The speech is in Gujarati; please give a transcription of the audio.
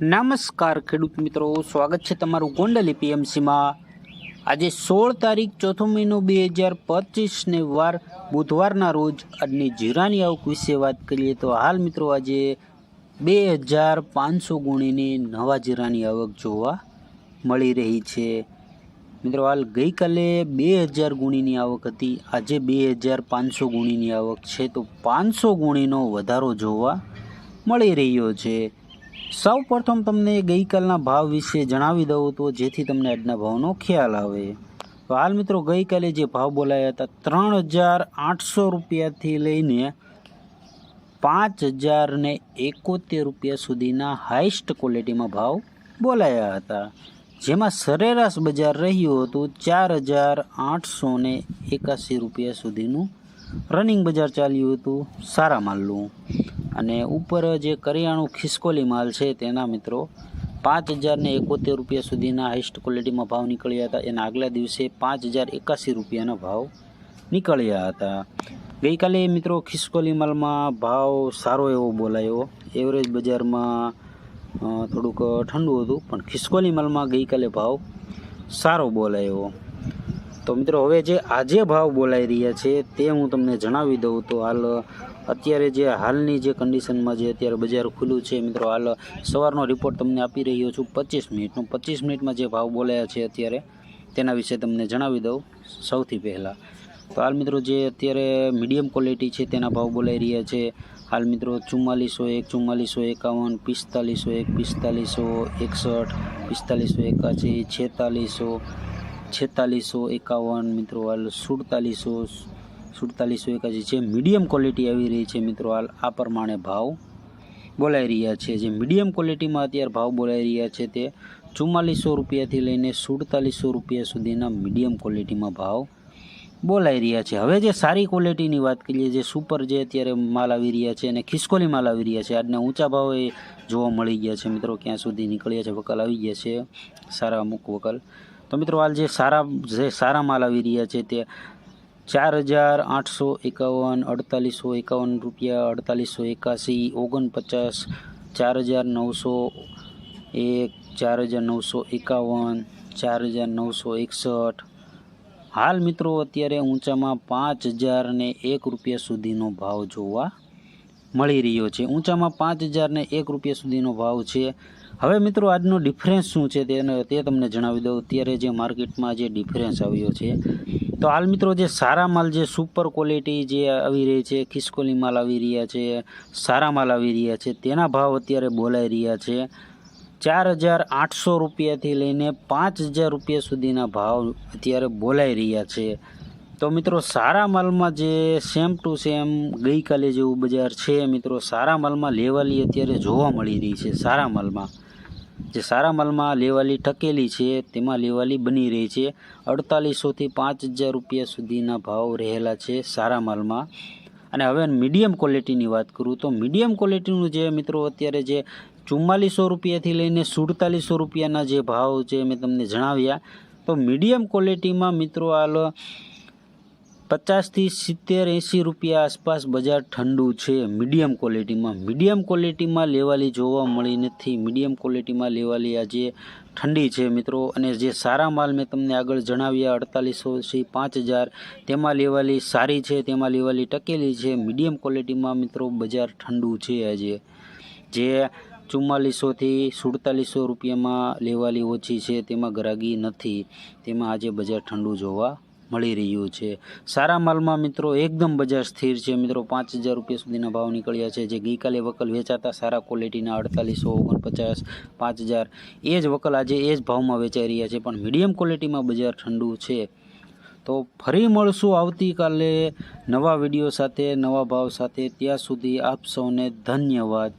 નમસ્કાર ખેડૂત મિત્રો, સ્વાગત છે તમારું ગોંડલ પીએમસીમાં. આજે સોળ તારીખ ચોથો મહિનો બે હજાર પચીસને વાર, બુધવારના રોજ આજની જીરાની આવક વિશે વાત કરીએ તો હાલ મિત્રો આજે બે હજાર પાંચસો ગુણીની નવા જીરાની આવક જોવા મળી રહી છે. મિત્રો હાલ ગઈકાલે બે હજાર ગુણીની આવક હતી, આજે બે હજાર પાંચસો ગુણીની આવક છે, તો પાંચસો ગુણીનો વધારો જોવા મળી રહ્યો છે. સૌ પ્રથમ તમને ગઈકાલના ભાવ વિશે જણાવી દઉં તો જેથી તમને આજના ભાવનો ખ્યાલ આવે. તો હાલ મિત્રો, ગઈકાલે જે ભાવ બોલાયા હતા, ત્રણ હજાર આઠસો રૂપિયાથી લઈને પાંચ હજાર ને એકોતેર રૂપિયા સુધીના હાઈસ્ટ ક્વોલિટીમાં ભાવ બોલાયા હતા. જેમાં સરેરાશ બજાર રહ્યું હતું ચાર હજાર આઠસો ને એકાસી રૂપિયા સુધીનું. રનિંગ બજાર ચાલ્યું હતું સારા માલનું અને ઉપર જે કરિયાણું ખિસકોલી માલ છે તેના મિત્રો, પાંચ હજારને એકોતેર રૂપિયા સુધીના હાઈસ્ટ ક્વોલિટીમાં ભાવ નીકળ્યા હતા. એના આગલા દિવસે પાંચ હજાર એકાસી રૂપિયાના ભાવ નીકળ્યા હતા. ગઈકાલે મિત્રો ખિસકોલી માલમાં ભાવ સારો એવો બોલાયો. એવરેજ બજારમાં થોડુંક ઠંડુ હતું, પણ ખિસકોલી માલમાં ગઈકાલે ભાવ સારો બોલાયો. તો મિત્રો, હવે જે આજે ભાવ બોલાઈ રહ્યા છે તે હું તમને જણાવી દઉં. તો હાલ અત્યારે જે હાલની જે કન્ડિશનમાં જે અત્યારે બજાર ખુલ્લું છે, મિત્રો, હાલ સવારનો રિપોર્ટ તમને આપી રહ્યો છું પચીસ મિનિટનો. પચીસ મિનિટમાં જે ભાવ બોલાયા છે અત્યારે, તેના વિશે તમને જણાવી દઉં સૌથી પહેલાં. તો હાલ, મિત્રો, જે અત્યારે મીડિયમ ક્વોલિટી છે, તેના ભાવ બોલાઈ રહ્યા છે. હાલ, મિત્રો, ચુમ્માલીસો એક, ચુમ્માલીસો એકાવન, પિસ્તાલીસો એક, પિસ્તાલીસો એકસઠ, પિસ્તાલીસો એકાસી, છેતાલીસો છેતાલીસો એકાવન, મિત્રો, હાલ સુડતાલીસો સુડતાલીસો એકાસી છે. મીડિયમ ક્વોલિટી આવી રહી છે મિત્રો હાલ. આ પ્રમાણે ભાવ બોલાઈ રહ્યા છે. જે મીડિયમ ક્વોલિટીમાં અત્યારે ભાવ બોલાઈ રહ્યા છે તે ચુમ્માલીસો રૂપિયાથી લઈને સુડતાલીસો રૂપિયા સુધીના મીડિયમ ક્વોલિટીમાં ભાવ બોલાઈ રહ્યા છે. હવે જે સારી ક્વોલિટીની વાત કરીએ, જે સુપર જે અત્યારે માલ આવી રહ્યા છે અને ખિસકોલી માલ આવી રહ્યા છે. આજના ઊંચા ભાવે જોવા મળી ગયા છે મિત્રો. ક્યાં સુધી નીકળ્યા છે વકલ આવી ગયા છે. સારા અમુક વકલ. તો મિત્રો, હાલ જે સારા જે સારા માલ આવી રહ્યા છે તે ચાર હજાર આઠસો એકાવન અડતાલીસો એકાવન રૂપિયા અડતાલીસો એકાસી, ઓગણપચાસ, ચાર હજાર નવસો એક, ચાર હજાર નવસો એકાવન, ચાર હજાર નવસો એકસઠ. હાલ મિત્રો અત્યારે ઊંચામાં પાંચ હજાર ને એક રૂપિયા સુધીનો ભાવ જોવા મળી રહ્યો છે. ઊંચામાં પાંચ હજાર ને એક રૂપિયા સુધીનો ભાવ છે. હવે મિત્રો આજનો ડિફરન્સ શું છે તેને તે તમને જણાવી દઉં. અત્યારે જે માર્કેટમાં જે ડિફરન્સ આવ્યો છે તો હાલ મિત્રો જે સારા માલ, જે સુપર ક્વોલિટી જે આવી રહી છે, ખિસકોલી માલ આવી રહ્યા છે, સારા માલ આવી રહ્યા છે, તેના ભાવ અત્યારે બોલાઈ રહ્યા છે. ચાર હજાર આઠસો રૂપિયાથી લઈને પાંચ હજાર રૂપિયા સુધીના ભાવ અત્યારે બોલાઈ રહ્યા છે. તો મિત્રો સારા માલમાં જે સેમ ટુ સેમ ગઈકાલે જેવું બજાર છે, મિત્રો સારા માલમાં લેવાલી અત્યારે જોવા મળી રહી છે, સારા માલમાં. જે સારા માલમાં લેવાલી ટકેલી છે, તેમાં લેવાલી બની રહી છે. અડતાલીસોથી પાંચ હજાર રૂપિયા સુધીના ભાવ રહેલા છે સારા માલમાં. અને હવે મીડિયમ ક્વોલિટીની વાત કરું તો મીડિયમ ક્વોલિટીનું જે મિત્રો અત્યારે જે ચુમ્માલીસો રૂપિયાથી લઈને સુડતાલીસો રૂપિયાના જે ભાવ છે મેં તમને જણાવ્યા. તો મીડિયમ ક્વોલિટીમાં મિત્રો હાલ પચાસથી સિત્તેર એંસી રૂપિયા આસપાસ બજાર ઠંડુ છે. મીડિયમ ક્વોલિટીમાં. મીડિયમ ક્વોલિટીમાં લેવાલી જોવા મળી નથી. મીડિયમ ક્વોલિટીમાં લેવાલી આજે ઠંડી છે મિત્રો. અને જે સારા માલ મેં તમને આગળ જણાવ્યા અડતાલીસોથી પાંચ હજાર. તેમાં લેવાલી સારી છે, તેમાં લેવાલી ટકેલી છે. મીડિયમ ક્વોલિટીમાં મિત્રો બજાર ઠંડુ છે આજે. જે ચુમ્માલીસોથી સુડતાલીસો રૂપિયામાં લેવાલી ઓછી છે, તેમાં ગરાગી નથી. તેમાં આજે બજાર ઠંડુ જોવા મળી રહ્યું છે. સારા માલમાં મિત્રો એકદમ બજાર સ્થિર છે. મિત્રો પાંચ હજાર રૂપિયા સુધીના ભાવ નીકળ્યા છે. જે ગઈકાલે વકલ વેચાતા સારા ક્વોલિટીના અડતાલીસો ઓગણપચાસ, પાંચ હજાર. એ જ વકલ આજે એ જ ભાવમાં વેચાઈ રહ્યા છે. પણ મીડિયમ ક્વોલિટીમાં બજાર ઠંડુ છે. તો ફરી મળશું આવતીકાલે નવા વીડિયો સાથે, નવા ભાવ સાથે. ત્યાં સુધી આપ સૌને ધન્યવાદ.